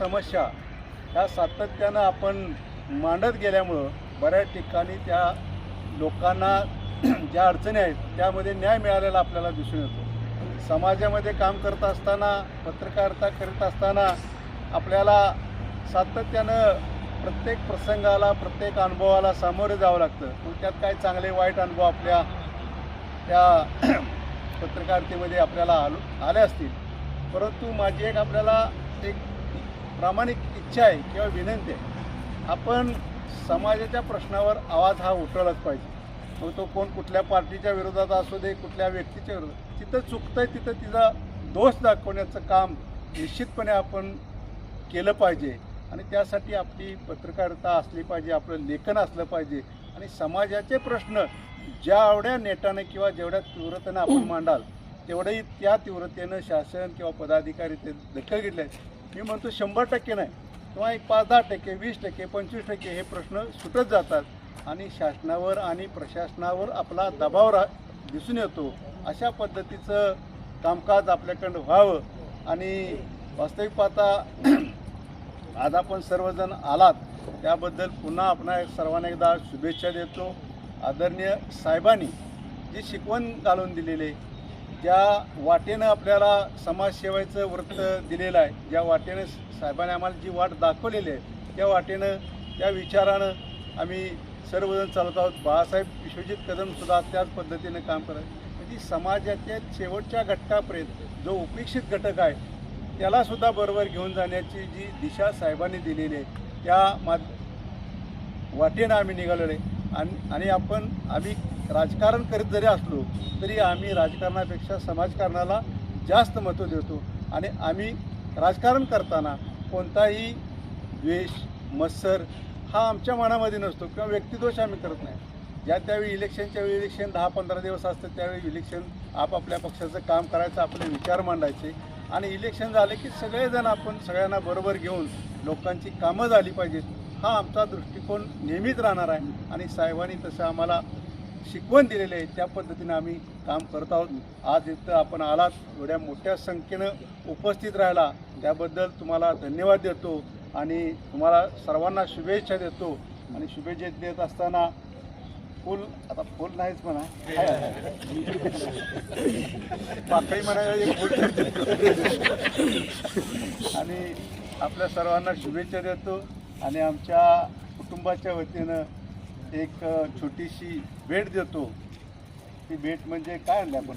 समस्या ह्या सातत्यानं आपण मांडत गेल्यामुळं बऱ्याच ठिकाणी त्या लोकांना ज्या अडचणी आहेत त्यामध्ये न्याय मिळालेला आपल्याला दिसून येतो. समाजामध्ये काम करत असताना पत्रकारिता करीत असताना आपल्याला सातत्यानं प्रत्येक प्रसंगाला प्रत्येक अनुभवाला सामोरे जावं लागतं. मग त्यात काय चांगले वाईट अनुभव आपल्या त्या पत्रकारितेमध्ये आपल्याला आलो आले असतील. परंतु माझी एक आपल्याला एक प्रामाणिक इच्छा आहे किंवा विनंती आहे आपण समाजाच्या प्रश्नावर आवाज हा उठवलाच पाहिजे. मग तो कोण कुठल्या पार्टीच्या विरोधात असू दे कुठल्या व्यक्तीच्या विरोधात तिथं चुकतंय तिथं तिचा दोष दाखवण्याचं काम निश्चितपणे आपण केलं पाहिजे. आणि त्यासाठी आपली पत्रकारिता असली पाहिजे आपलं लेखन असलं पाहिजे. आणि समाजाचे प्रश्न जेवढ्या नेटाने किंवा जेवढ्या तीव्रतेनं आपण मांडाल तेवढंही त्या तीव्रतेनं शासन किंवा पदाधिकारी ते दखल घेतले मी म्हणतो शंभर टक्के नाही किंवा एक पाच दहा टक्के वीस टक्के पंचवीस टक्के हे प्रश्न सुटत जातात. आणि शासनावर आणि प्रशासनावर आपला दबाव रा दिसून येतो. अशा पद्धतीचं कामकाज आपल्याकडं व्हावं. आणि वास्तविक पाहता आज आपण सर्वजण आलात त्याबद्दल पुन्हा आपण सर्वांना एकदा शुभेच्छा देतो. आदरणीय साहेबांनी जी शिकवण घालून दिलेली आहे ज्या वाटेनं आपल्याला समाजसेवेचं वृत्त दिलेलं आहे ज्या वाटेनं साहेबांनी आम्हाला जी वाट दाखवलेली आहे त्या वाटेनं त्या विचारानं आम्ही सर्वजण चालत आहोत. बाळासाहेब विश्वजित कदमसुद्धा त्याच पद्धतीनं काम करत म्हणजे समाजाच्या शेवटच्या घटकापर्यंत जो उपेक्षित घटक आहे त्यालासुद्धा बरोबर घेऊन जाण्याची जी दिशा साहेबांनी दिलेली आहे त्या मा वाटेनं आम्ही निघालेलो आहे. आणि आणि आपण आम्ही राजकारण करीत जरी असलो तरी आम्ही राजकारणापेक्षा समाजकारणाला जास्त महत्त्व देतो. आणि आम्ही राजकारण करताना कोणताही द्वेष मत्सर हा आमच्या मनामध्ये नसतो किंवा व्यक्तिदोष आम्ही करत नाही. ज्या त्यावेळी इलेक्शनच्या वेळी इलेक्शन दहा पंधरा दिवस असतं त्यावेळी इलेक्शन आपापल्या पक्षाचं काम करायचं आपले विचार मांडायचे. आणि इलेक्शन झाले की सगळेजण आपण सगळ्यांना बरोबर घेऊन लोकांची कामं झाली पाहिजेत. हा आमचा दृष्टिकोन नेहमीच राहणार आहे. आणि साहेबांनी तसं आम्हाला शिकवण दिलेली आहे. त्या पद्धतीनं आम्ही काम करत आहोत. आज इथं आपण आलात. एवढ्या मोठ्या संख्येनं उपस्थित राहिला. त्याबद्दल तुम्हाला धन्यवाद देतो. आणि तुम्हाला सर्वांना शुभेच्छा देतो. आणि शुभेच्छा देत असताना फुल आता फुल नाहीच म्हणा. पाकळी म्हणायला आणि आपल्या सर्वांना शुभेच्छा देतो. आणि आमच्या कुटुंबाच्या वतीनं एक छोटीशी भेट देतो. ती भेट म्हणजे काय आणली आपण?